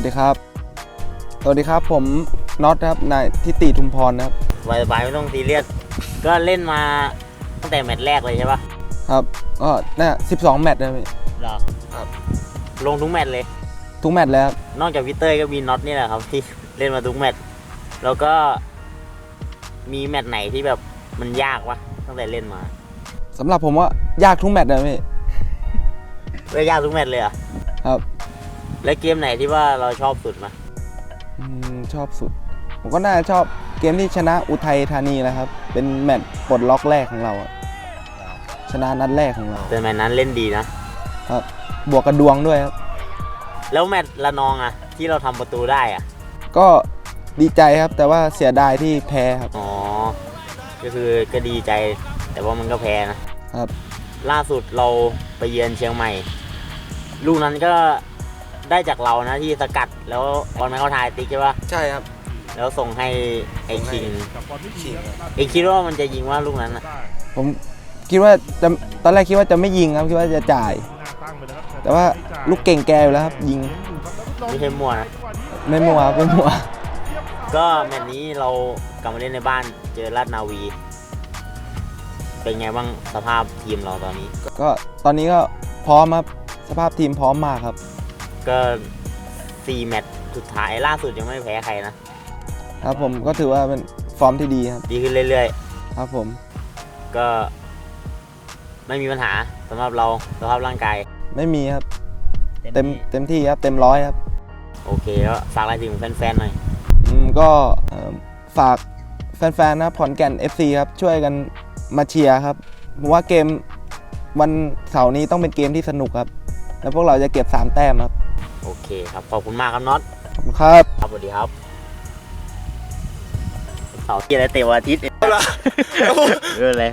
วัสดีครับ สวัสดีครับผมน็อตครับนายทิติทุมพรนะครับสบายๆไม่ต้องซีเรียส ก็เล่นมาตั้งแต่แมตช์แรกเลยใช่ปะครับก็น่า12แมตช์นะพี่ เหรอครับ ลงทุกแมตช์เลย ทุกแมตช์แล้วครับนอกจากพีเตอร์ก็มีน็อตนี่แหละครับ ที่ เล่นมาทุกแมตช์แล้วก็มีแมตช์ไหนที่แบบมันยากวะตั้งแต่เล่นมาสำหรับผมว่ายากทุกแมตช์นะพี่เล่นยากทุกแมตช์เลยเหรอะครับ แล้วเกมไหนที่ว่าเราชอบสุดมาอืมชอบสุด ผมก็น่าจะชอบเกมที่ชนะอุทัยธานีนะครับ เป็นแมตช์ปลดล็อกแรกของเราอะชนะนัดแรกของเราแต่แมตช์นั้นเล่นดีนะ ครับ บวกกระดวงด้วยครับ แล้วแมตช์ละนองอะที่เราทำประตูได้อะก็ดีใจครับแต่ว่าเสียดายที่แพ้ครับ อ๋อ ก็คือก็ดีใจ แต่ว่ามันก็แพ้นะครับ ล่าสุดเราไปเยือนเชียงใหม่ ลูกนั้นก็ ได้จากเรานะที่สกัดแล้วบอลไม่เข้าทายติ๊กใช่ปะใช่ครับ แล้วส่งให้ไอ้คิงคิงครับเองคิดว่ามันจะยิงว่าลูกนั้นอะผมคิดว่าจะตอนแรกคิดว่าจะไม่ยิงครับคิดว่าจะจ่าย แต่ว่าลูกเก่งแกอยู่แล้วครับ ยิงไม่ใช่มั่วนะไม่มัวครับไม่มัว ก็แมตช์นี้เรากลับมาเล่นในบ้านเจอราชนาวี เป็นไงบ้างสภาพทีมเราตอนนี้ ก็ตอนนี้ก็พร้อมครับสภาพทีมพร้อมมากครับ ก็สี่แมตช์สุดท้ายล่าสุดยังไม่แพ้ใครนะ ครับผมก็ถือว่าเป็นฟอร์มที่ดีครับ ดีขึ้นเรื่อยครับผม ๆ ก็ไม่มีปัญหาสำหรับเราสภาพร่างกายไม่มีครับ เต็มเต็มที่ครับ เต็มร้อยครับ โอเคก็ฝากอะไรถึงแฟนๆหน่อย อืมก็เอ่อฝากแฟนๆนะครับขอนแก่น FC ครับ ช่วยกันมาเชียร์ครับผมว่าเกมวันเสาร์นี้ต้องเป็นเกมที่สนุกครับ แล้วพวกเราจะเก็บ 3 แต้มครับ โอเคครับ ขอบคุณมากครับน็อตขอบคุณครับครับสวัสดีครับเสาร์ที่อะไรเตะวันอาทิตย์เอง เออเลย